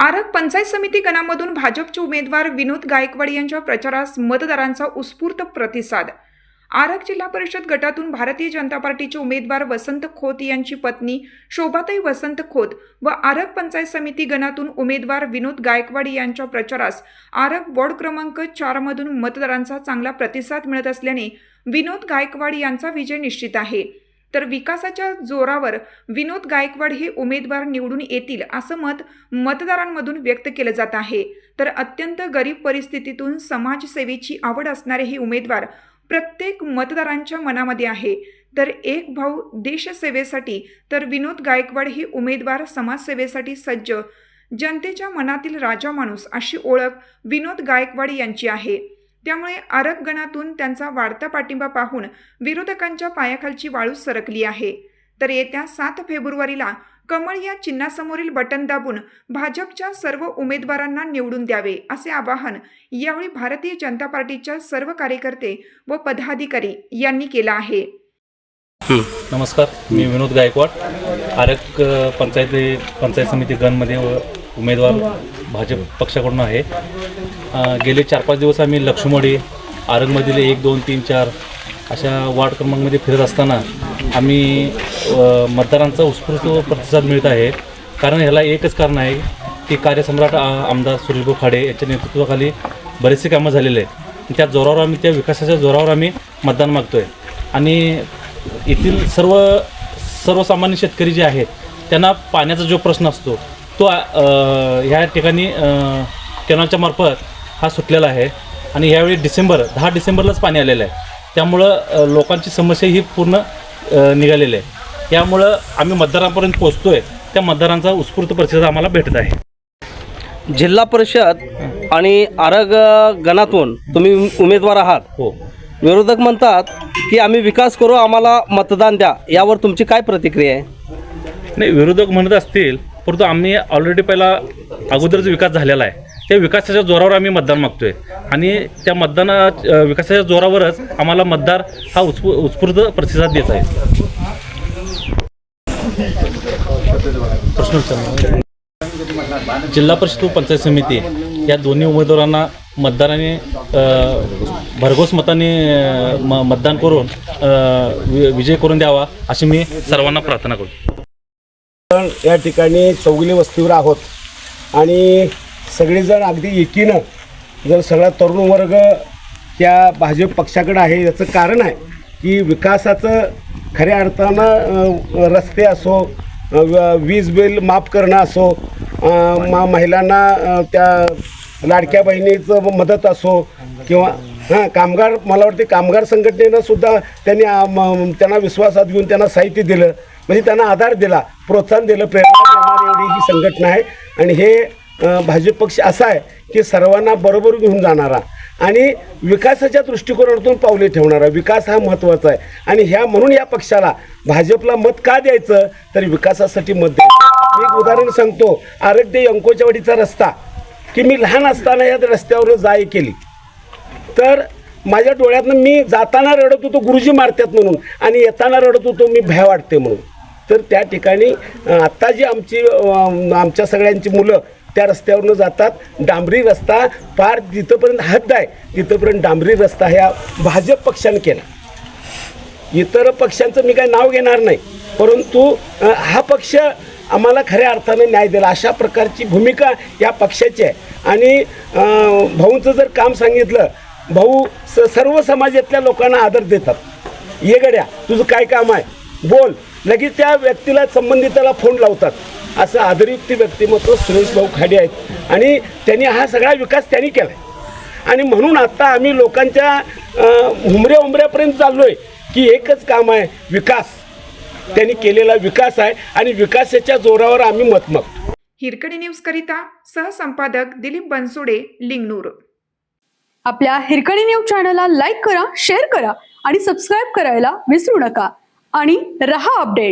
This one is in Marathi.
आरग पंचायत समिती गणामधून भाजपचे उमेदवार विनोद गायकवाड यांच्या प्रचारास मतदारांचा उत्स्फूर्त प्रतिसाद. आरग जिल्हा परिषद गटातून भारतीय जनता पार्टीचे उमेदवार वसंत खोत यांची पत्नी शोभाताई वसंत खोत व आरग पंचायत समिती गणातून उमेदवार विनोद गायकवाड यांच्या प्रचारास आरग वॉर्ड क्रमांक चारमधून मतदारांचा चांगला प्रतिसाद मिळत असल्याने विनोद गायकवाड यांचा विजय निश्चित आहे. तर विकासाच्या जोरावर विनोद गायकवाड हे उमेदवार निवडून येतील असं मत मतदारांमधून व्यक्त केलं जात आहे. तर अत्यंत गरीब परिस्थितीतून समाजसेवेची आवड असणारे हे उमेदवार प्रत्येक मतदारांच्या मनामध्ये आहे. तर एक भाऊ देशसेवेसाठी तर विनोद गायकवाड हे उमेदवार समाजसेवेसाठी सज्ज जनतेच्या मनातील राजा माणूस अशी ओळख विनोद गायकवाड यांची आहे. त्यामुळे आरग गणातून त्यांचा वाढता पाठिंबा पाहून विरोधकांच्या पायाखालची वाळू सरकली आहे. तर येत्या सात फेब्रुवारीला कमळ या चिन्हासमोरील बटन दाबून भाजपच्या सर्व उमेदवारांना निवडून द्यावे असे आवाहन यावेळी भारतीय जनता पार्टीच्या सर्व कार्यकर्ते व पदाधिकारी यांनी केलं आहे. नमस्कार मी विनोद गायकवाड आरक पंचायती पंचायत समिती गणमध्ये व उमेदवार भाजप पक्षाकडून आहे. गेले चार पाच दिवस आम्ही लक्ष्मडी आरगमधील एक दोन तीन चार अशा वार्ड क्रमांकमध्ये फिरत असताना आम्ही मतदारांचा उत्स्फूर्त प्रतिसाद मिळत आहे. कारण ह्याला एकच कारण आहे की कार्यसम्राट आमदार सुरेशभाऊ खाडे यांच्या नेतृत्वाखाली बरेचसे कामं झालेले आहेत. त्या जोरावर आम्ही त्या विकासाच्या जोरावर आम्ही मतदान मागतो आहे आणि येथील सर्व सर्वसामान्य शेतकरी जे आहेत त्यांना पाण्याचा जो प्रश्न असतो तो ह्या ठिकाणी कॅनॉलच्या मार्फत हा सुटलेला आहे. आणि यावेळी डिसेंबर दहा डिसेंबरलाच पाणी आलेलं आहे. त्यामुळं लोकांची समस्या ही पूर्ण निघालेली आहे. यामुळं आम्ही मतदारांपर्यंत पोहोचतो आहे त्या मतदारांचा उत्स्फूर्त प्रतिसाद आम्हाला भेटत आहे. जिल्हा परिषद आणि आरग गणातून तुम्ही उमेदवार आहात. हो. विरोधक म्हणतात की आम्ही विकास करू आम्हाला मतदान द्या. यावर तुमची काय प्रतिक्रिया आहे? नाही विरोधक म्हणत असतील परंतु आम्ही ऑलरेडी पहिला अगोदरच विकास झालेला आहे. त्या विकासाच्या जोरावर आम्ही मतदान मागतो आहे आणि त्या मतदाना विकासाच्या जोरावरच आम्हाला मतदार हा उत्स्फू उत्स्फूर्त प्रतिसाद देत आहे. प्रश्न जिल्हा परिषद व पंचायत समिती या दोन्ही उमेदवारांना मतदाराने भरघोस मताने म- मतदान करून वि- विजय करून द्यावा अशी मी सर्वांना प्रार्थना करतो. आपण या ठिकाणी चौगुली वस्तीवर आहोत. आणि सगळेजण अगदी एकीनं जर सगळा तरुण वर्ग त्या भाजप पक्षाकडे आहे याचं कारण आहे की विकासाचं खऱ्या अर्थानं रस्ते असो व- वीज बिल माफ करणं असो मा महिलांना त्या लाडक्या बहिणीचं मदत असो किंवा हां कामगार मला वाटते कामगार संघटनेनं सुद्धा त्यांनी त्यांना विश्वासात घेऊन त्यांना साहित्य दिलं. म्हणजे त्यांना आधार दिला प्रोत्साहन दिलं प्रेरणा देणारी एवढी ही संघटना आहे. आणि हे भाजप पक्ष असा आहे की सर्वांना बरोबर घेऊन जाणारा आणि विकासाच्या दृष्टिकोनातून पावले ठेवणारा. विकास हा महत्त्वाचा आहे. आणि ह्या म्हणून या पक्षाला भाजपला मत का द्यायचं? तर विकासासाठी मत द्यायचं. एक उदाहरण सांगतो. आरोग्य अंकोच्यावाडीचा रस्ता की मी लहान असताना या रस्त्यावर जाय केली. तर माझ्या डोळ्यातनं मी जाताना रडत होतो गुरुजी मारतात म्हणून. आणि येताना रडत होतो मी भय वाटते म्हणून. तर त्या ठिकाणी आत्ता जी आमची आमच्या सगळ्यांची मुलं त्या रस्त्यावरनं जातात डांबरी रस्ता फार जिथंपर्यंत हद्द आहे तिथंपर्यंत डांबरी रस्ता ह्या भाजप पक्षाने केला. इतर पक्षांचं मी काय नाव घेणार नाही परंतु हा पक्ष आम्हाला खऱ्या अर्थाने न्याय दिला अशा प्रकारची भूमिका या पक्षाची आहे. आणि भाऊंचं जर काम सांगितलं भाऊ स सर्व समाजातल्या लोकांना आदर देतात. ये गड्या तुझं काय काम आहे? बोल. लगेच त्या व्यक्तीला संबंधिताला फोन लावतात. असं आदरयुक्त व्यक्तिमत्व सुरेश भाऊ खाडे आहेत. आणि त्यांनी हा सगळा विकास त्यांनी केला आहे आणि म्हणून आता आम्ही लोकांच्या हुमऱ्या उमऱ्यापर्यंत चाललो आहे की एकच काम आहे विकास. त्यांनी केलेला विकास आहे आणि विकासाच्या जोरावर आम्ही मत मागतो. हिरकणी न्यूज करिता सहसंपादक दिलीप बनसोडे लिंगनूर. आपल्या हिरकणी न्यूज चॅनलला लाईक करा शेअर करा आणि सबस्क्राईब करायला विसरू नका. आणि रहा अपडेट.